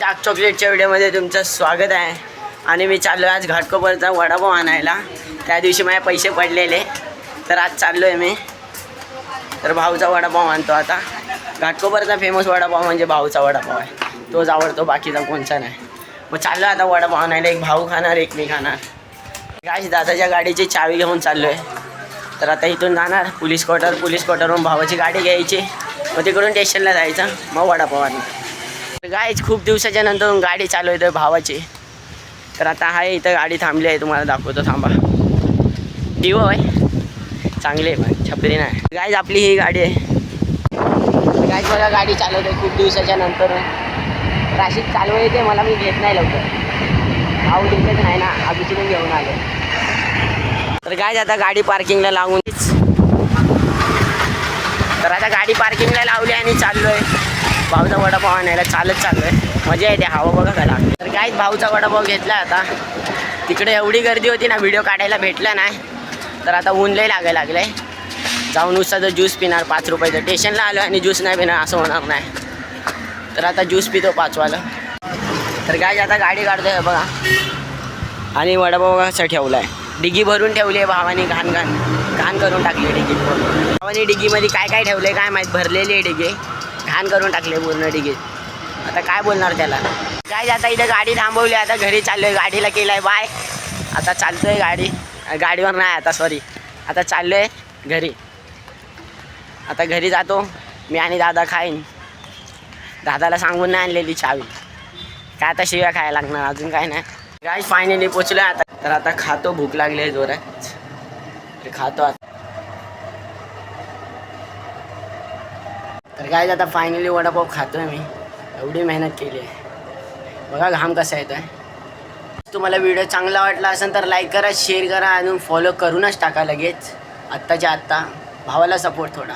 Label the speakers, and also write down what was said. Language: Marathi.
Speaker 1: डार्क चॉकलेटच्या व्हिडिओमध्ये तुमचं स्वागत आहे. आणि मी चाललो आज घाटकोपरचा वडापाव आणायला. त्या दिवशी माझे पैसे पडलेले. तर आज चाललो आहे मी. तर भाऊचा वडापाव आणतो आता. घाटकोपरचा फेमस वडापाव म्हणजे भाऊचा वडापाव आहे. तोच आवडतो बाकीचा कोणचा नाही. मग चाललो आता वडापाव आणायला. एक भाऊ खाणार एक मी खाणार. काय दादाच्या गाडीची चावी घेऊन चाललो आहे तर आता इथून जाणार. पोलीस क्वार्टर पोलीस क्वार्टरहून भावाची गाडी घ्यायची. मग तिकडून स्टेशनला जायचं. मग वडापाव आणणार. गायच खूप दिवसाच्या नंतर गाडी चालू आहे भावाची. तर आता आहे इथं गाडी थांबली आहे तुम्हाला दाखवतो थांबा. डिओ आहे चांगली आहे पण छपरी नाही. गायच आपली ही गाडी आहे. गायच मला गाडी चालवते खूप दिवसाच्या नंतर. राशीद चालू येते मला मी घेत नाही लवकर. भाऊ देतच नाही ना अभिषेक घेऊन आलो तर काय आता गाडी पार्किंगला लावून तर आता गाडी पार्किंगला लावली आणि चाललो आहे भाऊचा वडापाव आणायला चालत चाललो आहे मजा येते हवा बघा कला तर काहीच भाऊचा वडापाव घेतला आता. तिकडे एवढी गर्दी होती ना व्हिडिओ काढायला भेटला नाही. तर आता ऊन लय लागायला लागलं आहे जाऊन उसाचा ज्यूस पिणार पाच रुपयाचं. स्टेशनला आलो आणि ज्यूस नाही पिणार असं होणार नाही. तर आता ज्यूस पितो पाचवाला. तर काय आता गाडी काढतोय बघा. आणि वडापाव कसा ठेवला आहे डिगी भरून ठेवली आहे भावानी घाण घाण. घाण करून टाकली डिगी. भावानी डिगीमध्ये काय काय ठेवलं आहे काय माहीत भरलेली आहे डिगी. घाण करून टाकले पूर्ण डिगीत आता काय बोलणार त्याला? काय आता इथं गाडी थांबवली आता घरी चाललोय गाडीला केलं आहे बाय आता चालतोय गाडी. गाडीवर नाही आता सॉरी आता चाललोय घरी. आता घरी जातो मी आणि दादा खाईन. दादाला सांगून नाही आणलेली चावी. काय आता शिव्या खायला लागणार अजून काय नाही. गाय फायनली पोचलो आता. तर आता खातो भूक लागली आहे जोरात. ते खातो आता. तर काय आता फायनली वडापाव खातोय मी. एवढी मेहनत केली आहे. बघा घाम कसा येतोय. तुम्हाला व्हिडिओ चांगला वाटला असेल तर लाईक करा शेअर करा आणि फॉलो करूनच टाका लगेच. आत्ताच्या आत्ता. भावाला सपोर्ट थोडा.